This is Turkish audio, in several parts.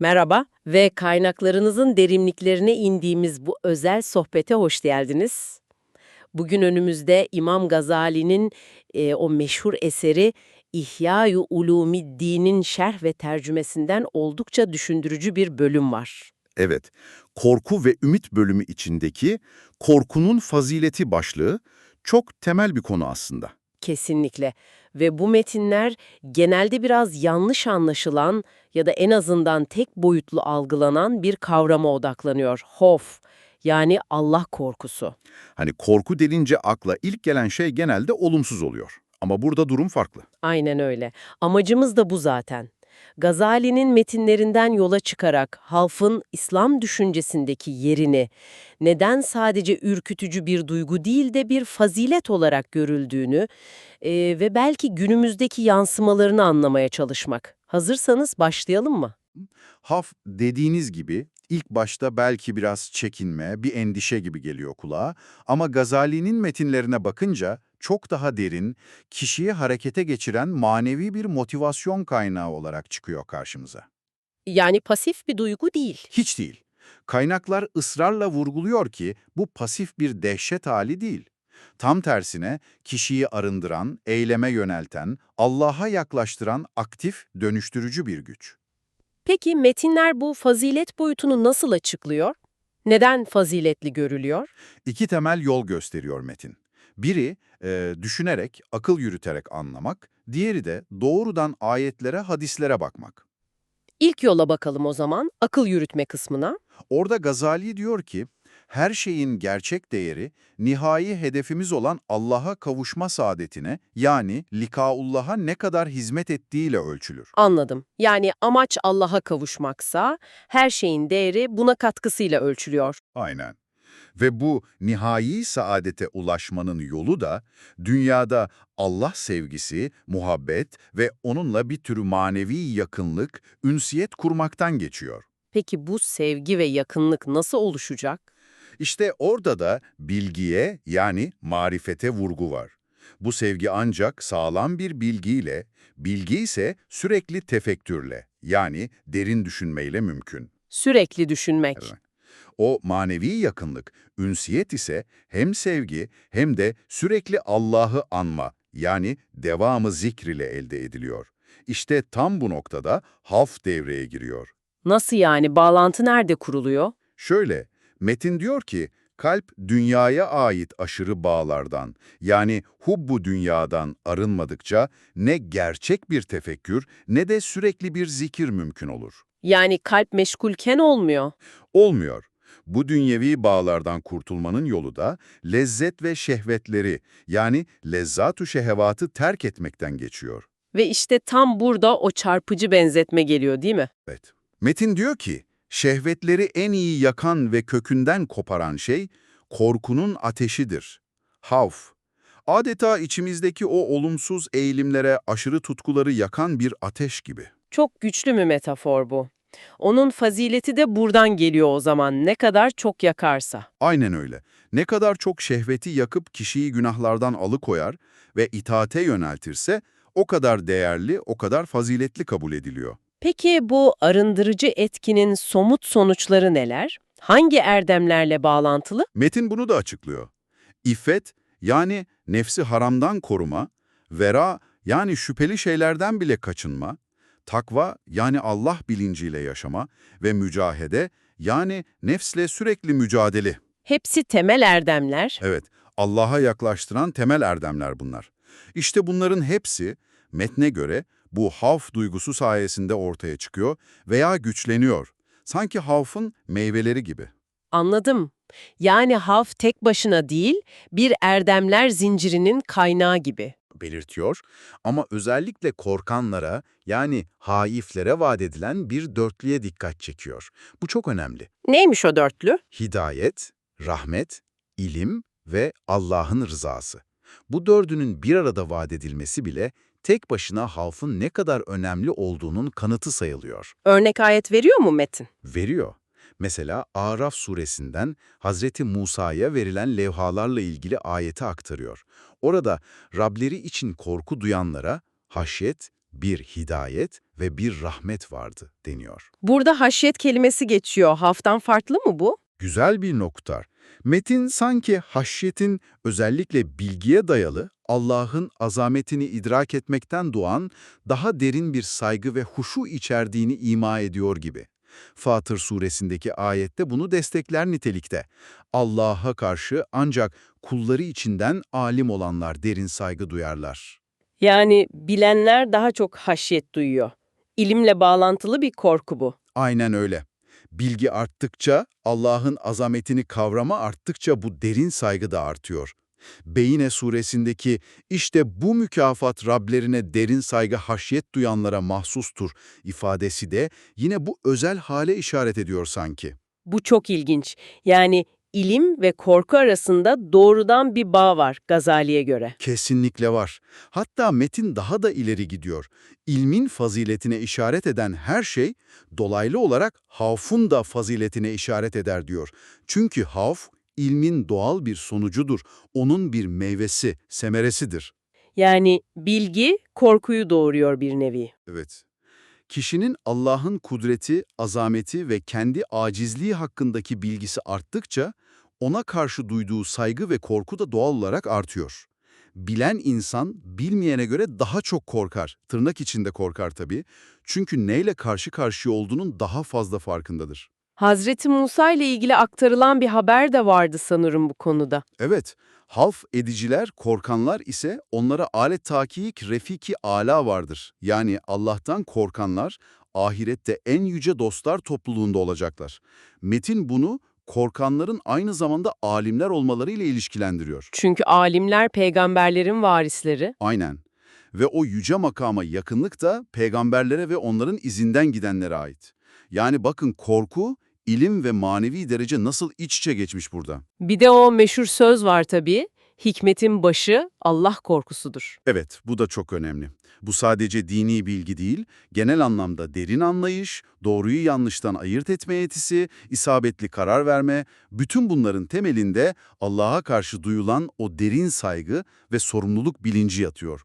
Merhaba ve kaynaklarınızın derinliklerine indiğimiz bu özel sohbete hoş geldiniz. Bugün önümüzde İmam Gazali'nin e, o meşhur eseri İhya-ı Ulumiddin'in şerh ve tercümesinden oldukça düşündürücü bir bölüm var. Evet, korku ve ümit bölümü içindeki korkunun fazileti başlığı çok temel bir konu aslında. Kesinlikle. Ve bu metinler genelde biraz yanlış anlaşılan ya da en azından tek boyutlu algılanan bir kavrama odaklanıyor. Hof, yani Allah korkusu. Hani korku denince akla ilk gelen şey genelde olumsuz oluyor. Ama burada durum farklı. Aynen öyle. Amacımız da bu zaten. Gazali'nin metinlerinden yola çıkarak halfın İslam düşüncesindeki yerini neden sadece ürkütücü bir duygu değil de bir fazilet olarak görüldüğünü e, ve belki günümüzdeki yansımalarını anlamaya çalışmak. Hazırsanız başlayalım mı? Haf dediğiniz gibi ilk başta belki biraz çekinme, bir endişe gibi geliyor kulağa ama Gazali'nin metinlerine bakınca çok daha derin, kişiyi harekete geçiren manevi bir motivasyon kaynağı olarak çıkıyor karşımıza. Yani pasif bir duygu değil. Hiç değil. Kaynaklar ısrarla vurguluyor ki bu pasif bir dehşet hali değil. Tam tersine kişiyi arındıran, eyleme yönelten, Allah'a yaklaştıran aktif, dönüştürücü bir güç. Peki metinler bu fazilet boyutunu nasıl açıklıyor? Neden faziletli görülüyor? İki temel yol gösteriyor metin. Biri, e, düşünerek, akıl yürüterek anlamak, diğeri de doğrudan ayetlere, hadislere bakmak. İlk yola bakalım o zaman, akıl yürütme kısmına. Orada Gazali diyor ki, her şeyin gerçek değeri, nihai hedefimiz olan Allah'a kavuşma saadetine, yani likaullah'a ne kadar hizmet ettiğiyle ölçülür. Anladım. Yani amaç Allah'a kavuşmaksa her şeyin değeri buna katkısıyla ölçülüyor. Aynen. Ve bu nihai saadete ulaşmanın yolu da dünyada Allah sevgisi, muhabbet ve onunla bir tür manevi yakınlık, ünsiyet kurmaktan geçiyor. Peki bu sevgi ve yakınlık nasıl oluşacak? İşte orada da bilgiye yani marifete vurgu var. Bu sevgi ancak sağlam bir bilgiyle, bilgi ise sürekli tefekkürle yani derin düşünmeyle mümkün. Sürekli düşünmek. Evet. O manevi yakınlık, ünsiyet ise hem sevgi hem de sürekli Allah'ı anma yani devamı zikr ile elde ediliyor. İşte tam bu noktada haf devreye giriyor. Nasıl yani? Bağlantı nerede kuruluyor? Şöyle, Metin diyor ki, kalp dünyaya ait aşırı bağlardan, yani hubbu dünyadan arınmadıkça ne gerçek bir tefekkür ne de sürekli bir zikir mümkün olur. Yani kalp meşgulken olmuyor. Olmuyor. Bu dünyevi bağlardan kurtulmanın yolu da lezzet ve şehvetleri yani lezzatu şehevatı terk etmekten geçiyor. Ve işte tam burada o çarpıcı benzetme geliyor değil mi? Evet. Metin diyor ki, şehvetleri en iyi yakan ve kökünden koparan şey, korkunun ateşidir. Havf. Adeta içimizdeki o olumsuz eğilimlere, aşırı tutkuları yakan bir ateş gibi. Çok güçlü mü metafor bu? Onun fazileti de buradan geliyor o zaman ne kadar çok yakarsa. Aynen öyle. Ne kadar çok şehveti yakıp kişiyi günahlardan alıkoyar ve itaate yöneltirse, o kadar değerli, o kadar faziletli kabul ediliyor. Peki bu arındırıcı etkinin somut sonuçları neler? Hangi erdemlerle bağlantılı? Metin bunu da açıklıyor. İffet, yani nefsi haramdan koruma, vera, yani şüpheli şeylerden bile kaçınma, takva, yani Allah bilinciyle yaşama ve mücahede, yani nefsle sürekli mücadele. Hepsi temel erdemler. Evet, Allah'a yaklaştıran temel erdemler bunlar. İşte bunların hepsi, metne göre, bu havf duygusu sayesinde ortaya çıkıyor veya güçleniyor. Sanki havfın meyveleri gibi. Anladım. Yani haf tek başına değil, bir erdemler zincirinin kaynağı gibi. Belirtiyor ama özellikle korkanlara yani haiflere vaat edilen bir dörtlüye dikkat çekiyor. Bu çok önemli. Neymiş o dörtlü? Hidayet, rahmet, ilim ve Allah'ın rızası. Bu dördünün bir arada vaat edilmesi bile tek başına havfın ne kadar önemli olduğunun kanıtı sayılıyor. Örnek ayet veriyor mu Metin? Veriyor. Mesela Araf suresinden Hazreti Musa'ya verilen levhalarla ilgili ayeti aktarıyor. Orada Rableri için korku duyanlara haşyet, bir hidayet ve bir rahmet vardı deniyor. Burada haşyet kelimesi geçiyor. Haftan farklı mı bu? Güzel bir nokta. Metin sanki haşyetin özellikle bilgiye dayalı Allah'ın azametini idrak etmekten doğan daha derin bir saygı ve huşu içerdiğini ima ediyor gibi. Fatır suresindeki ayette bunu destekler nitelikte. Allah'a karşı ancak kulları içinden alim olanlar derin saygı duyarlar. Yani bilenler daha çok haşyet duyuyor. İlimle bağlantılı bir korku bu. Aynen öyle. Bilgi arttıkça, Allah'ın azametini kavrama arttıkça bu derin saygı da artıyor. Beyine suresindeki işte bu mükafat Rablerine derin saygı haşyet duyanlara mahsustur ifadesi de yine bu özel hale işaret ediyor sanki. Bu çok ilginç. Yani ilim ve korku arasında doğrudan bir bağ var Gazali'ye göre. Kesinlikle var. Hatta metin daha da ileri gidiyor. İlmin faziletine işaret eden her şey dolaylı olarak havfun da faziletine işaret eder diyor. Çünkü havf ilmin doğal bir sonucudur. Onun bir meyvesi, semeresidir. Yani bilgi korkuyu doğuruyor bir nevi. Evet. Kişinin Allah'ın kudreti, azameti ve kendi acizliği hakkındaki bilgisi arttıkça ona karşı duyduğu saygı ve korku da doğal olarak artıyor. Bilen insan bilmeyene göre daha çok korkar. Tırnak içinde korkar tabii. Çünkü neyle karşı karşıya olduğunun daha fazla farkındadır. Hazreti Musa ile ilgili aktarılan bir haber de vardı sanırım bu konuda. Evet, half ediciler, korkanlar ise onlara alet takiyik refiki ala vardır. Yani Allah'tan korkanlar ahirette en yüce dostlar topluluğunda olacaklar. Metin bunu korkanların aynı zamanda alimler olmalarıyla ilişkilendiriyor. Çünkü alimler peygamberlerin varisleri. Aynen. Ve o yüce makama yakınlık da peygamberlere ve onların izinden gidenlere ait. Yani bakın korku, ilim ve manevi derece nasıl iç içe geçmiş burada. Bir de o meşhur söz var tabii. Hikmetin başı Allah korkusudur. Evet, bu da çok önemli. Bu sadece dini bilgi değil, genel anlamda derin anlayış, doğruyu yanlıştan ayırt etme yetisi, isabetli karar verme, bütün bunların temelinde Allah'a karşı duyulan o derin saygı ve sorumluluk bilinci yatıyor.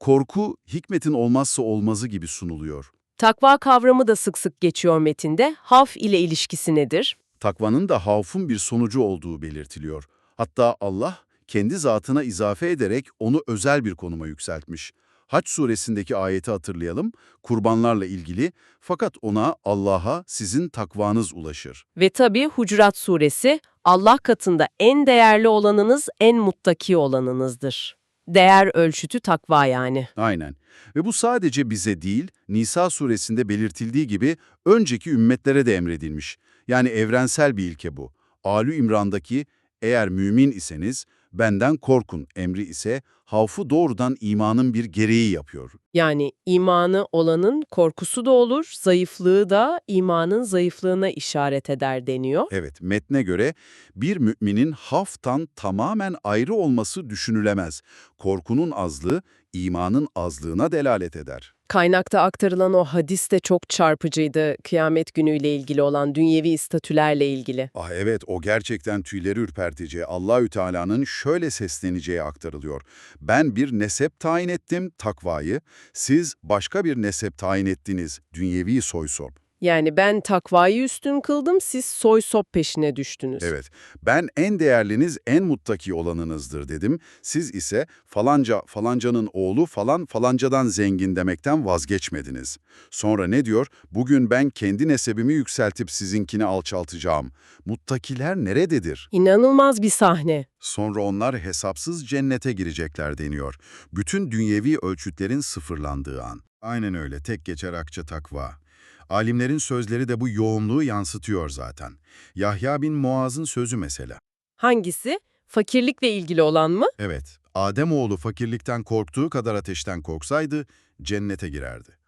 Korku, hikmetin olmazsa olmazı gibi sunuluyor. Takva kavramı da sık sık geçiyor metinde. Haf ile ilişkisi nedir? Takvanın da havfun bir sonucu olduğu belirtiliyor. Hatta Allah kendi zatına izafe ederek onu özel bir konuma yükseltmiş. Haç suresindeki ayeti hatırlayalım, kurbanlarla ilgili fakat ona Allah'a sizin takvanız ulaşır. Ve tabii Hucurat suresi, Allah katında en değerli olanınız en muttaki olanınızdır. Değer ölçütü takva yani. Aynen. Ve bu sadece bize değil, Nisa suresinde belirtildiği gibi önceki ümmetlere de emredilmiş. Yani evrensel bir ilke bu. Alü İmran'daki eğer mümin iseniz benden korkun emri ise havfu doğrudan imanın bir gereği yapıyor. Yani imanı olanın korkusu da olur, zayıflığı da imanın zayıflığına işaret eder deniyor. Evet, metne göre bir müminin haftan tamamen ayrı olması düşünülemez. Korkunun azlığı, imanın azlığına delalet eder. Kaynakta aktarılan o hadis de çok çarpıcıydı. Kıyamet günüyle ilgili olan dünyevi statülerle ilgili. Ah evet, o gerçekten tüyleri ürpertici. Allahü Teala'nın şöyle sesleneceği aktarılıyor. Ben bir nesep tayin ettim, takvayı. Siz başka bir nesep tayin ettiniz, dünyevi soysop. Yani ben takvayı üstün kıldım, siz soy sop peşine düştünüz. Evet, ben en değerliniz, en muttaki olanınızdır dedim. Siz ise falanca, falancanın oğlu falan falancadan zengin demekten vazgeçmediniz. Sonra ne diyor? Bugün ben kendi nesebimi yükseltip sizinkini alçaltacağım. Muttakiler nerededir? İnanılmaz bir sahne. Sonra onlar hesapsız cennete girecekler deniyor. Bütün dünyevi ölçütlerin sıfırlandığı an. Aynen öyle, tek geçer akça takva. Alimlerin sözleri de bu yoğunluğu yansıtıyor zaten. Yahya bin Muaz'ın sözü mesela. Hangisi? Fakirlikle ilgili olan mı? Evet, Ademoğlu fakirlikten korktuğu kadar ateşten korksaydı cennete girerdi.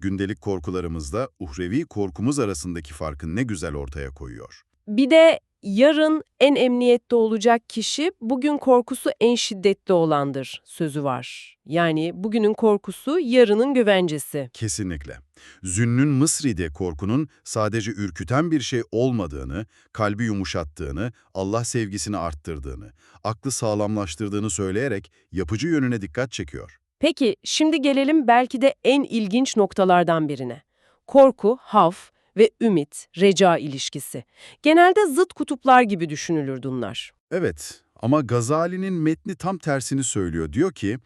Gündelik korkularımızda uhrevi korkumuz arasındaki farkı ne güzel ortaya koyuyor. Bir de yarın en emniyette olacak kişi bugün korkusu en şiddetli olandır sözü var. Yani bugünün korkusu yarının güvencesi. Kesinlikle. Zünnün Mısri'de korkunun sadece ürküten bir şey olmadığını, kalbi yumuşattığını, Allah sevgisini arttırdığını, aklı sağlamlaştırdığını söyleyerek yapıcı yönüne dikkat çekiyor. Peki şimdi gelelim belki de en ilginç noktalardan birine. Korku, haf ve ümit, reca ilişkisi. Genelde zıt kutuplar gibi düşünülür bunlar. Evet ama Gazali'nin metni tam tersini söylüyor. Diyor ki,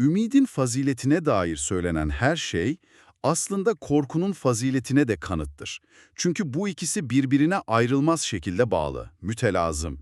ümidin faziletine dair söylenen her şey aslında korkunun faziletine de kanıttır. Çünkü bu ikisi birbirine ayrılmaz şekilde bağlı, mütelazım.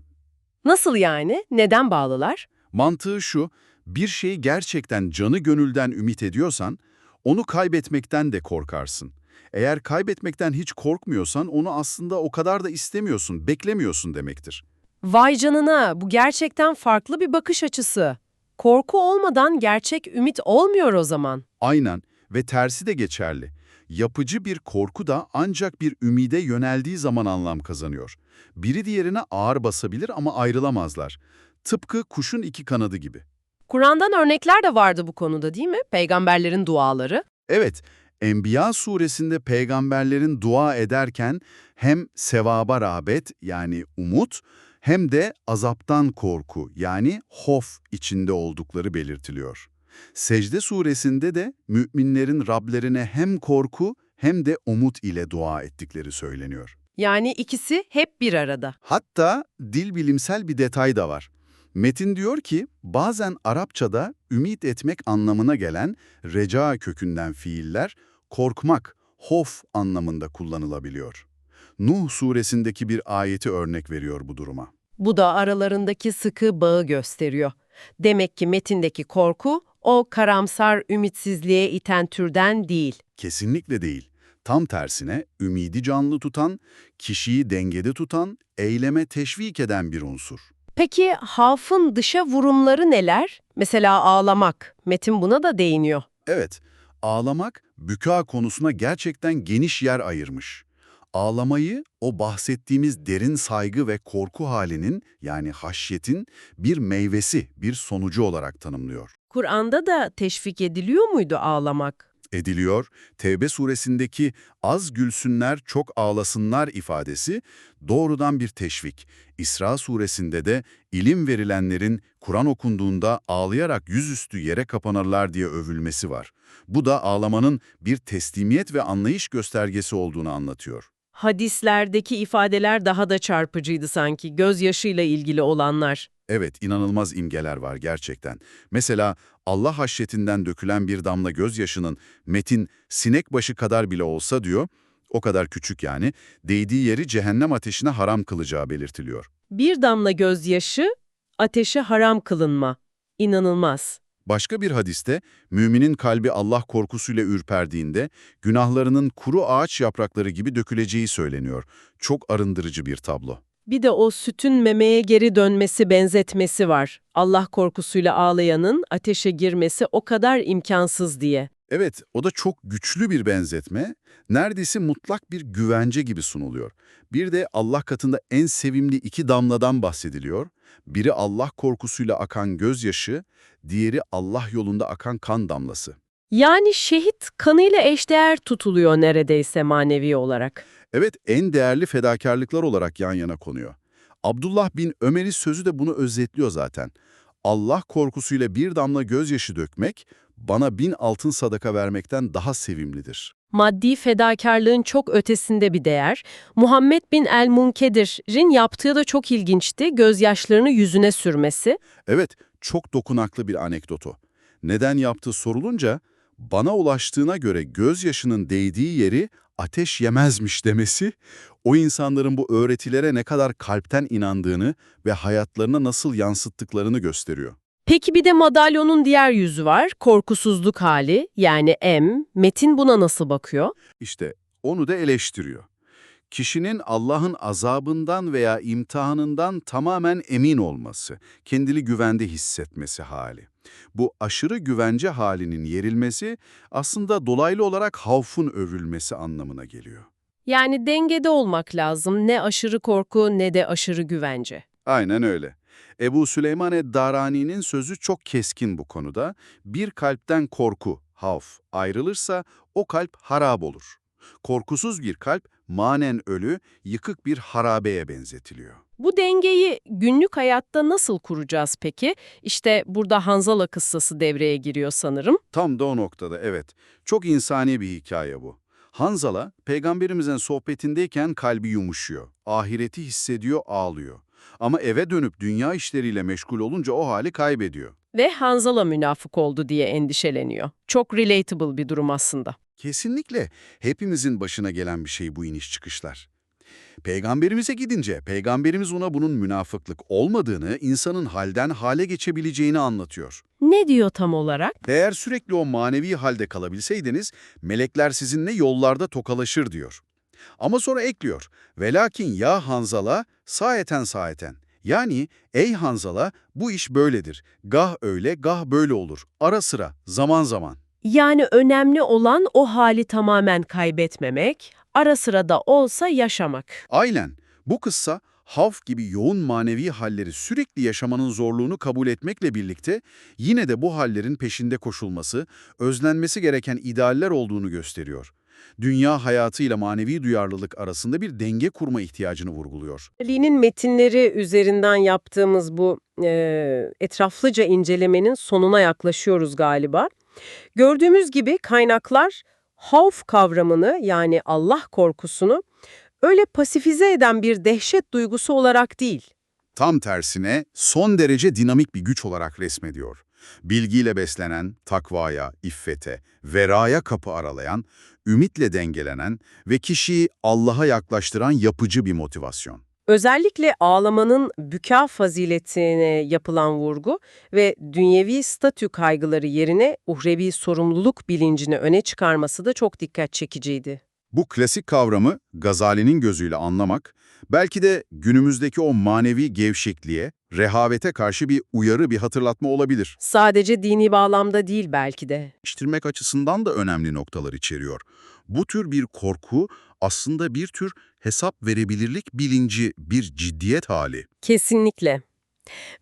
Nasıl yani? Neden bağlılar? Mantığı şu, bir şeyi gerçekten canı gönülden ümit ediyorsan, onu kaybetmekten de korkarsın. Eğer kaybetmekten hiç korkmuyorsan onu aslında o kadar da istemiyorsun, beklemiyorsun demektir. Vay canına, bu gerçekten farklı bir bakış açısı. Korku olmadan gerçek ümit olmuyor o zaman. Aynen ve tersi de geçerli. Yapıcı bir korku da ancak bir ümide yöneldiği zaman anlam kazanıyor. Biri diğerine ağır basabilir ama ayrılamazlar. Tıpkı kuşun iki kanadı gibi. Kur'an'dan örnekler de vardı bu konuda değil mi? Peygamberlerin duaları. Evet, Enbiya suresinde peygamberlerin dua ederken hem sevaba rağbet yani umut hem de azaptan korku yani hof içinde oldukları belirtiliyor. Secde suresinde de müminlerin Rablerine hem korku hem de umut ile dua ettikleri söyleniyor. Yani ikisi hep bir arada. Hatta dil bilimsel bir detay da var. Metin diyor ki, bazen Arapçada ümit etmek anlamına gelen reca kökünden fiiller, korkmak, hof anlamında kullanılabiliyor. Nuh suresindeki bir ayeti örnek veriyor bu duruma. Bu da aralarındaki sıkı bağı gösteriyor. Demek ki metindeki korku o karamsar ümitsizliğe iten türden değil. Kesinlikle değil. Tam tersine ümidi canlı tutan, kişiyi dengede tutan, eyleme teşvik eden bir unsur. Peki hafın dışa vurumları neler? Mesela ağlamak. Metin buna da değiniyor. Evet, ağlamak büka konusuna gerçekten geniş yer ayırmış. Ağlamayı o bahsettiğimiz derin saygı ve korku halinin yani haşyetin bir meyvesi, bir sonucu olarak tanımlıyor. Kur'an'da da teşvik ediliyor muydu ağlamak? Ediliyor, Tevbe suresindeki az gülsünler çok ağlasınlar ifadesi doğrudan bir teşvik. İsra suresinde de ilim verilenlerin Kur'an okunduğunda ağlayarak yüzüstü yere kapanırlar diye övülmesi var. Bu da ağlamanın bir teslimiyet ve anlayış göstergesi olduğunu anlatıyor. Hadislerdeki ifadeler daha da çarpıcıydı sanki, gözyaşıyla ilgili olanlar. Evet, inanılmaz imgeler var gerçekten. Mesela Allah haşyetinden dökülen bir damla gözyaşının metin sinek başı kadar bile olsa diyor, o kadar küçük yani, değdiği yeri cehennem ateşine haram kılacağı belirtiliyor. Bir damla gözyaşı, ateşe haram kılınma. İnanılmaz. Başka bir hadiste, müminin kalbi Allah korkusuyla ürperdiğinde, günahlarının kuru ağaç yaprakları gibi döküleceği söyleniyor. Çok arındırıcı bir tablo. Bir de o sütün memeye geri dönmesi benzetmesi var. Allah korkusuyla ağlayanın ateşe girmesi o kadar imkansız diye. Evet, o da çok güçlü bir benzetme, neredeyse mutlak bir güvence gibi sunuluyor. Bir de Allah katında en sevimli iki damladan bahsediliyor. Biri Allah korkusuyla akan gözyaşı, diğeri Allah yolunda akan kan damlası. Yani şehit kanıyla eşdeğer tutuluyor neredeyse manevi olarak. Evet, en değerli fedakarlıklar olarak yan yana konuyor. Abdullah bin Ömer'i sözü de bunu özetliyor zaten. Allah korkusuyla bir damla gözyaşı dökmek, bana bin altın sadaka vermekten daha sevimlidir. Maddi fedakarlığın çok ötesinde bir değer. Muhammed bin el-Munkedir'in yaptığı da çok ilginçti. Gözyaşlarını yüzüne sürmesi. Evet, çok dokunaklı bir anekdotu. Neden yaptığı sorulunca, bana ulaştığına göre gözyaşının değdiği yeri ateş yemezmiş demesi, o insanların bu öğretilere ne kadar kalpten inandığını ve hayatlarına nasıl yansıttıklarını gösteriyor. Peki bir de madalyonun diğer yüzü var. Korkusuzluk hali yani M. Metin buna nasıl bakıyor? İşte onu da eleştiriyor. Kişinin Allah'ın azabından veya imtihanından tamamen emin olması, kendini güvende hissetmesi hali. Bu aşırı güvence halinin yerilmesi aslında dolaylı olarak havfun övülmesi anlamına geliyor. Yani dengede olmak lazım. Ne aşırı korku ne de aşırı güvence. Aynen öyle. Ebu Süleyman ed-Darani'nin sözü çok keskin bu konuda. Bir kalpten korku, havf ayrılırsa o kalp harap olur. Korkusuz bir kalp manen ölü, yıkık bir harabeye benzetiliyor. Bu dengeyi günlük hayatta nasıl kuracağız peki? İşte burada Hanzala kıssası devreye giriyor sanırım. Tam da o noktada evet. Çok insani bir hikaye bu. Hanzala, peygamberimizin sohbetindeyken kalbi yumuşuyor. Ahireti hissediyor, ağlıyor. Ama eve dönüp dünya işleriyle meşgul olunca o hali kaybediyor. Ve Hanzala münafık oldu diye endişeleniyor. Çok relatable bir durum aslında. Kesinlikle. Hepimizin başına gelen bir şey bu iniş çıkışlar. Peygamberimize gidince, peygamberimiz ona bunun münafıklık olmadığını, insanın halden hale geçebileceğini anlatıyor. Ne diyor tam olarak? Eğer sürekli o manevi halde kalabilseydiniz, melekler sizinle yollarda tokalaşır diyor. Ama sonra ekliyor, velakin ya Hanzala, saeten saeten. Yani, ey Hanzala, bu iş böyledir. Gah öyle, gah böyle olur. Ara sıra, zaman zaman. Yani önemli olan o hali tamamen kaybetmemek, ara sıra da olsa yaşamak. Aynen. Bu kıssa Havf gibi yoğun manevi halleri sürekli yaşamanın zorluğunu kabul etmekle birlikte yine de bu hallerin peşinde koşulması, özlenmesi gereken idealler olduğunu gösteriyor. Dünya hayatıyla manevi duyarlılık arasında bir denge kurma ihtiyacını vurguluyor. Ali'nin metinleri üzerinden yaptığımız bu e, etraflıca incelemenin sonuna yaklaşıyoruz galiba. Gördüğümüz gibi kaynaklar havf kavramını yani Allah korkusunu öyle pasifize eden bir dehşet duygusu olarak değil, Tam tersine son derece dinamik bir güç olarak resmediyor. Bilgiyle beslenen, takvaya, iffete, veraya kapı aralayan, ümitle dengelenen ve kişiyi Allah'a yaklaştıran yapıcı bir motivasyon. Özellikle ağlamanın büka faziletine yapılan vurgu ve dünyevi statü kaygıları yerine uhrevi sorumluluk bilincini öne çıkarması da çok dikkat çekiciydi. Bu klasik kavramı Gazali'nin gözüyle anlamak, belki de günümüzdeki o manevi gevşekliğe, rehavete karşı bir uyarı, bir hatırlatma olabilir. Sadece dini bağlamda değil belki de. Geliştirmek açısından da önemli noktalar içeriyor. Bu tür bir korku aslında bir tür hesap verebilirlik bilinci, bir ciddiyet hali. Kesinlikle.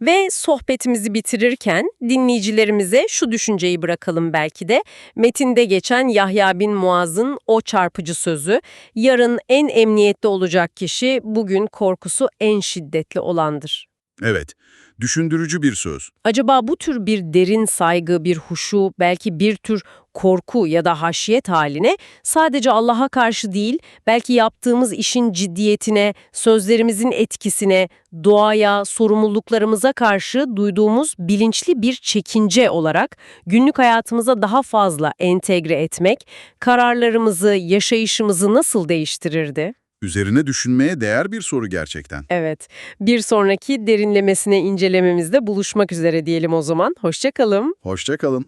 Ve sohbetimizi bitirirken dinleyicilerimize şu düşünceyi bırakalım belki de. Metinde geçen Yahya bin Muaz'ın o çarpıcı sözü, yarın en emniyette olacak kişi bugün korkusu en şiddetli olandır. Evet, düşündürücü bir söz. Acaba bu tür bir derin saygı, bir huşu, belki bir tür korku ya da haşiyet haline sadece Allah'a karşı değil, belki yaptığımız işin ciddiyetine, sözlerimizin etkisine, doğaya, sorumluluklarımıza karşı duyduğumuz bilinçli bir çekince olarak günlük hayatımıza daha fazla entegre etmek, kararlarımızı, yaşayışımızı nasıl değiştirirdi? Üzerine düşünmeye değer bir soru gerçekten. Evet, bir sonraki derinlemesine incelememizde buluşmak üzere diyelim o zaman. Hoşçakalın. Hoşça kalın.